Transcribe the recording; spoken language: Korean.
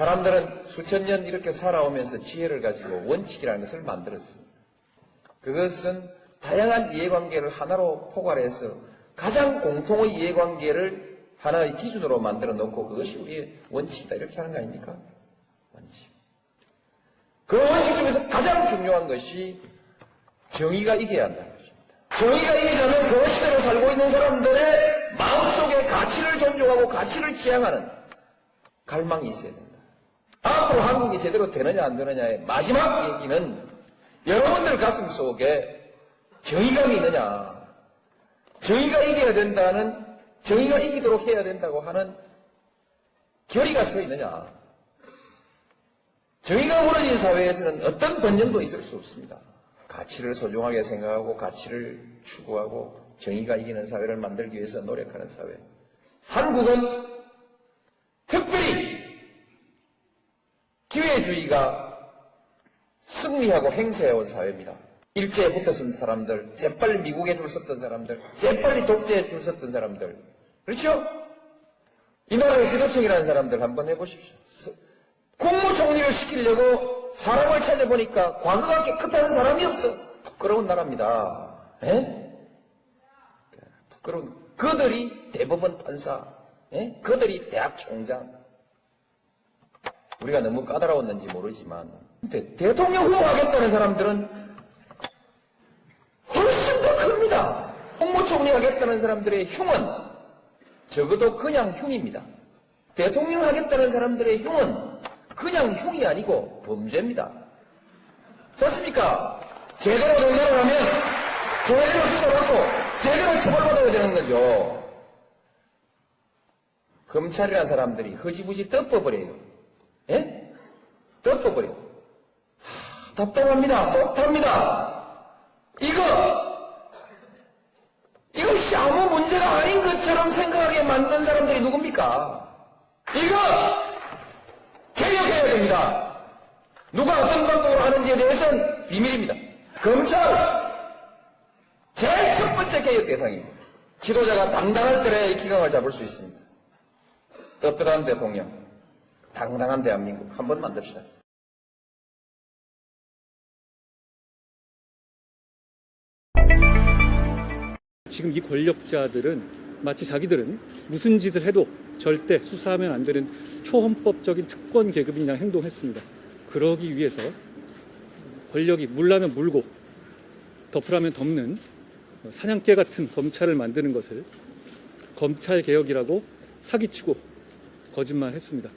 사람들은 수천 년 이렇게 살아오면서 지혜를 가지고 원칙이라는 것을 만들었습니다. 그것은 다양한 이해관계를 하나로 포괄해서 가장 공통의 이해관계를 하나의 기준으로 만들어 놓고 그것이 우리의 원칙이다. 이렇게 하는 거 아닙니까? 원칙. 그 원칙 중에서 가장 중요한 것이 정의가 이겨야 한다는 것입니다. 정의가 이기려면 그 시대로 살고 있는 사람들의 마음속에 가치를 존중하고 가치를 지향하는 갈망이 있어야 된다. 앞으로 한국이 제대로 되느냐 안 되느냐의 마지막 얘기는 여러분들 가슴 속에 정의감이 있느냐, 정의가 이겨야 된다는, 정의가 이기도록 해야 된다고 하는 결의가 서 있느냐. 정의가 무너진 사회에서는 어떤 번영도 있을 수 없습니다. 가치를 소중하게 생각하고 가치를 추구하고 정의가 이기는 사회를 만들기 위해서 노력하는 사회. 한국은 특별히 기회주의가 승리하고 행세해온 사회입니다. 일제에 붙었던 사람들, 재빨리 미국에 줄 섰던 사람들, 재빨리 독재에 줄 섰던 사람들. 그렇죠? 이 나라의 지도층이라는 사람들 한번 해보십시오. 서- 국무총리를 시키려고 사람을 찾아보니까 과거가 깨끗한 사람이 없어. 부끄러운 나라입니다. 에? 부끄러운. 그들이 대법원 판사, 에? 그들이 대학 총장. 우리가 너무 까다로웠는지 모르지만, 대통령 후보 하겠다는 사람들은 훨씬 더 큽니다. 국무총리 하겠다는 사람들의 흉은 적어도 그냥 흉입니다. 대통령 하겠다는 사람들의 흉은 그냥 흉이 아니고 범죄입니다. 좋습니까? 제대로 결정을 하면 제대로 수사받고 제대로 처벌받아야 되는 거죠. 검찰이라는 사람들이 허지부지 덮어버려요. 예? 덮어버려요. 하, 답답합니다. 속 탑니다. 이거, 이것이 아무 문제가 아닌 것처럼 생각하게 만든 사람들이 누굽니까? 이거, 개혁해야 됩니다. 누가 어떤 방법으로 하는지에 대해서는 비밀입니다. 검찰, 제일 첫 번째 개혁 대상입니다. 지도자가 당당할 때에 이 기강을 잡을 수 있습니다. 떳떳한 대통령, 당당한 대한민국 한번 만듭시다. 지금 이 권력자들은 마치 자기들은 무슨 짓을 해도 절대 수사하면 안 되는 초헌법적인 특권 계급인 양 행동했습니다. 그러기 위해서 권력이 물라면 물고 덮으라면 덮는 사냥개 같은 검찰을 만드는 것을 검찰 개혁이라고 사기치고 거짓말했습니다.